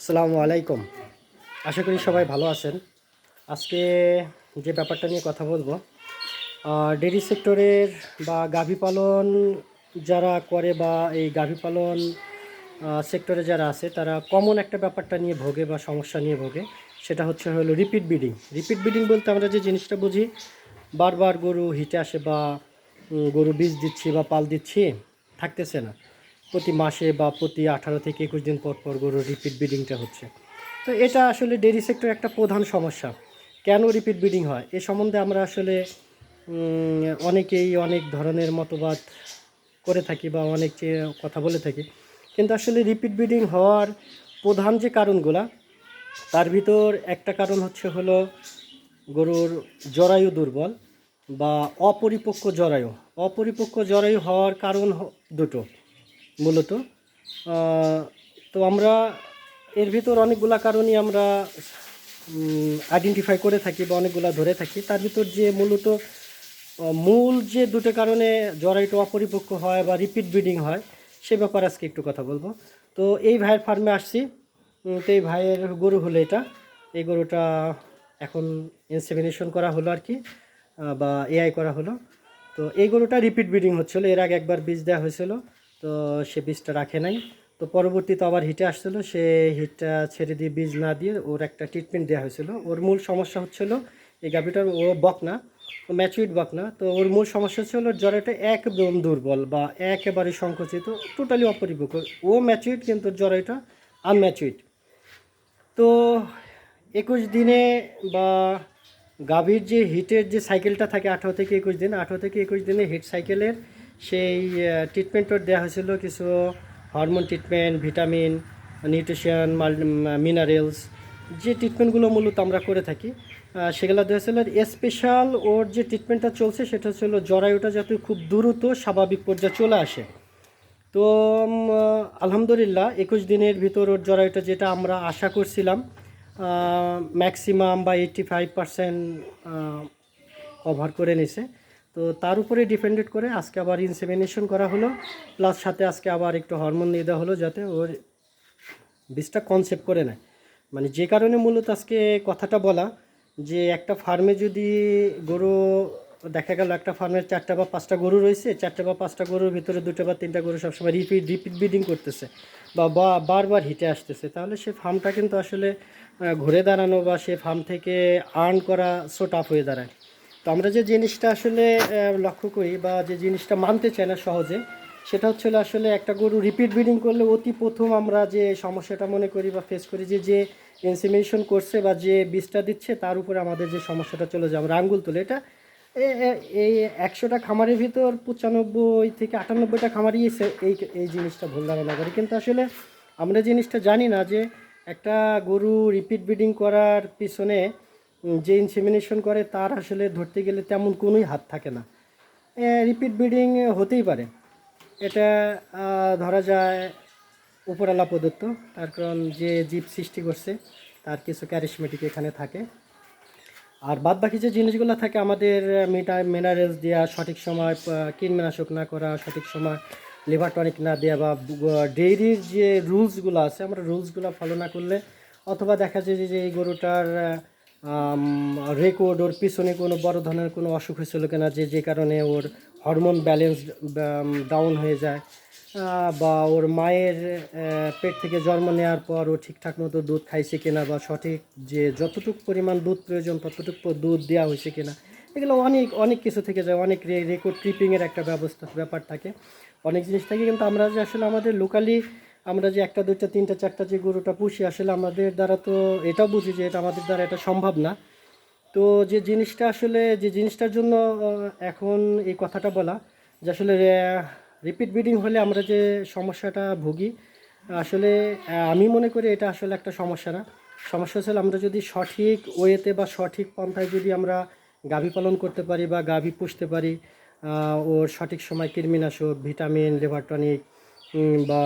আসসালামু আলাইকুম। আশা করি সবাই ভালো আছেন। আজকে যে ব্যাপারটা নিয়ে কথা বলব ডেরি সেক্টরের বা গাভী পালন যারা করে বা এই গাভী পালন সেক্টরে যারা আছে, তারা কমন একটা ব্যাপারটা নিয়ে ভোগে বা সমস্যা নিয়ে ভোগে, সেটা হচ্ছে হলো রিপিট বিডিং রিপিট বিডিং বলতে আমরা যে জিনিসটা বুঝি, বারবার গরু হিটে আসে বা গরু বীজ দিচ্ছি বা পাল দিচ্ছি, থাকতেছে না। প্রতি মাসে বা প্রতি আঠারো থেকে একুশ দিন পর পর গরুর রিপিট ব্রিডিংটা হচ্ছে। তো এটা আসলে ডেরি সেক্টর একটা প্রধান সমস্যা। কেন রিপিট ব্রিডিং হয়? এ সম্বন্ধে আমরা আসলে অনেকেই অনেক ধরনের মতবাদ করে থাকি বা অনেক কথা বলে থাকি। কিন্তু আসলে রিপিট ব্রিডিং হওয়ার প্রধান যে কারণগুলা, তার ভিতর একটা কারণ হচ্ছে হলো গরুর জরায়ু দুর্বল বা অপরিপক্ক জরায়ু। অপরিপক্ক জরায়ু হওয়ার কারণ দুটো। মূলত। তো আমরা এর ভিতর অনেকগুলা কারণই আমরা আইডেন্টিফাই করে থাকি বা অনেকগুলা ধরে থাকি। তার ভিতর যে মূলত মূল যে দুটো কারণে জরায়ুটা অপরিপক্ক হয় বা রিপিট ব্রিডিং হয়, সে ব্যাপারে আজকে একটু কথা বলব। তো এই ভাইয়ের ফার্মে আসছি। তো এই ভাইয়ের গরু হলো এটা। এই গরুটা এখন ইনসেমিনেশন করা হলো আর কি বা এআই করা হলো। তো এই গরুটা রিপিট ব্রিডিং হচ্ছিল। এর আগে একবার বীজ দেওয়া হয়েছিল। তো সে বীজটা রাখে নাই। তো পরবর্তীতে আবার হিটে আসছিল, সে হিটটা ছেড়ে দিয়ে বীজ না দিয়ে ওর একটা ট্রিটমেন্ট দেওয়া হয়েছিল। ওর মূল সমস্যা হচ্ছিল, এই গাভিটার ও বক না, ও ম্যাচুইড বক না। তো ওর মূল সমস্যা ছিল জ্বরটা একদম দুর্বল বা একেবারে সংকুচিত টোটালি অপরিপক্ক। ও ম্যাচুইড কিন্তু জ্বরটা আনম্যাচুইড তো একুশ দিনে বা গাভীর যে হিটের যে সাইকেলটা থাকে, আঠারো থেকে একুশ দিন, আঠারো থেকে একুশ দিনে হিট সাইকেলের সেই ট্রিটমেন্টও দেওয়া হয়েছিল কিছু hormone treatment vitamin nutrition minerals যে ট্রিটমেন্টগুলো মূলত আমরা করে থাকি সেগুলো দেওয়া হয়েছিল। স্পেশাল ওর যে ট্রিটমেন্টটা চলছে, সেটা হচ্ছিল জরায়ুটা যাতে খুব দ্রুত স্বাভাবিক পর্যায়ে চলে আসে। তো আলহামদুলিল্লাহ, একুশ দিনের ভিতর ওর জরায়ুটা যেটা আমরা আশা করছিলাম ম্যাক্সিমাম বা এইটটি ফাইভ পারসেন্ট কভার করে নিছে। তো তার উপরে ডিপেন্ডেড করে আজকে আবার ইনসেমিনেশন করা হলো প্লাস সাথে আজকে আবার একটু হরমোন দিয়ে দেওয়া হলো যাতে ওর বীজটা কনসেপ্ট করে নেয়। মানে যে কারণে মূলত আজকে কথাটা বলা, যে একটা ফার্মে যদি গরু, দেখা গেল একটা ফার্মের চারটা বা পাঁচটা গরু রয়েছে, চারটা বা পাঁচটা গরুর ভিতরে দুটো বা তিনটা গরু সবসময় রিপিট রিপিট ব্রিডিং করতেছে বা বা- বারবার হিটে আসতেছে, তাহলে সে ফার্মটা কিন্তু আসলে ঘুরে দাঁড়ানো বা সে ফার্ম থেকে আর্ন করা সো টাফ হয়ে দাঁড়ায়। তো আমরা যে জিনিসটা আসলে লক্ষ্য করি বা যে জিনিসটা মানতে চাই না সহজে, সেটা হচ্ছে আসলে একটা গরু রিপিট ব্রিডিং করলে অতি প্রথম আমরা যে সমস্যাটা মনে করি বা ফেস করি যে যে ইনসিমিনেশন করছে বা যে বীজটা দিচ্ছে, তার উপরে আমাদের যে সমস্যাটা চলে যায়। আমরা আঙ্গুল তুলে, এটা এই একশোটা খামারের ভিতর পঁচানব্বই থেকে আটানব্বইটা খামারই এই এই জিনিসটা ভুল ধারণা করে। কিন্তু আসলে আমরা জিনিসটা জানি না যে, একটা গরু রিপিট ব্রিডিং করার পিছনে যে ইনসেমিনেশন করে, তার আসলে ধরতে গেলে তেমন কোনোই হাত থাকে না। রিপিট ব্রিডিং হতেই পারে। এটা ধরা যায় উপরালা প্রদত্ত। তার কারণ যে জীব সৃষ্টি করছে, তার কিছু ক্যারিসমেটিক এখানে থাকে। আর বাদ বাকি যে জিনিসগুলো থাকে, আমাদের মিটা মিনারেলস দেওয়া সঠিক সময় কীটনাশক না করা, সঠিক সময় লিভার টনিক না দেওয়া বা ডেইরির যে রুলসগুলো আছে, আমরা রুলসগুলো ফলো না করলে, অথবা দেখা যায় যে এই গরুটার রেকর্ড ওর পিছনে কোনো বড় ধরনের কোনো অসুখ হয়েছিল কিনা, যে যে কারণে ওর হরমোন ব্যালেন্স ডাউন হয়ে যায় বা ওর মায়ের পেট থেকে জন্ম নেওয়ার পর ও ঠিকঠাক মতো দুধ খাইছে কিনা, বা সঠিক যে, যতটুকু পরিমাণ দুধ প্রয়োজন, ততটুকু দুধ দেওয়া হয়েছে কিনা, এগুলো অনেক অনেক কিছু থেকে যায়, অনেক রেকর্ড ট্রিপিংয়ের একটা ব্যবস্থা, ব্যাপার থাকে। অনেক জিনিস থাকে, কিন্তু আমরা যে আসলে আমাদের লোকালি আমরা যে একটা দুইটা তিনটা চারটা যে গরুটা পুষি আসলে আমাদের দ্বারা তো এটাও বুঝি যে এটা আমাদের দ্বারা এটা সম্ভব না। তো যে জিনিসটা আসলে যে জিনিসটার জন্য এখন এই কথাটা বলা যে আসলে রিপিট ব্রিডিং হলে আমরা যে সমস্যাটা ভুগি আসলে আমি মনে করি এটা আসলে একটা সমস্যা না। সমস্যা হচ্ছে আমরা যদি সঠিক ওয়েতে বা সঠিক পন্থায় যদি আমরা গাভী পালন করতে পারি বা গাভী পুষতে পারি ওর সঠিক সময় কৃমিনাশক ভিটামিন লিভার টনিক উম, বা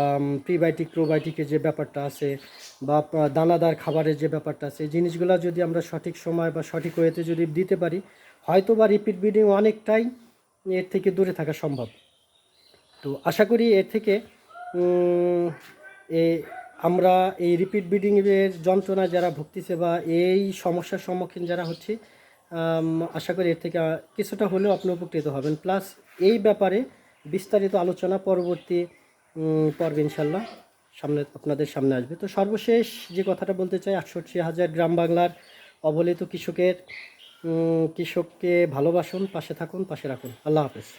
প্রিবায়োটিক প্রোবায়োটিকের যে ব্যাপারটা আছে, বা দানাদার খাবারের যে ব্যাপারটা আছে, এই জিনিসগুলো যদি আমরা সঠিক সময় বা সঠিক ওয়েতে যদি দিতে পারি হয়তো বা রিপিট ব্রিডিং অনেকটাই এর থেকে দূরে থাকা সম্ভব। তো আশা করি এর থেকে এ, আমরা এই রিপিট ব্রিডিংয়ের যন্ত্রণা যারা ভুগতেছে বা এই সমস্যার সম্মুখীন যারা হচ্ছে আশা করি এর থেকে কিছুটা হলেও আপনি উপকৃত হবেন। প্লাস এই ব্যাপারে বিস্তারিত আলোচনা পরবর্তী পর্বে ইনশাল্লাহ সামনে আপনাদের সামনে আসবে। তো সর্বশেষ যে কথাটা বলতে চাই, আটষট্টি হাজার গ্রাম বাংলার অবহেলিত কৃষকের কৃষককে ভালোবাসুন, পাশে থাকুন, পাশে রাখুন। আল্লাহ হাফেজ।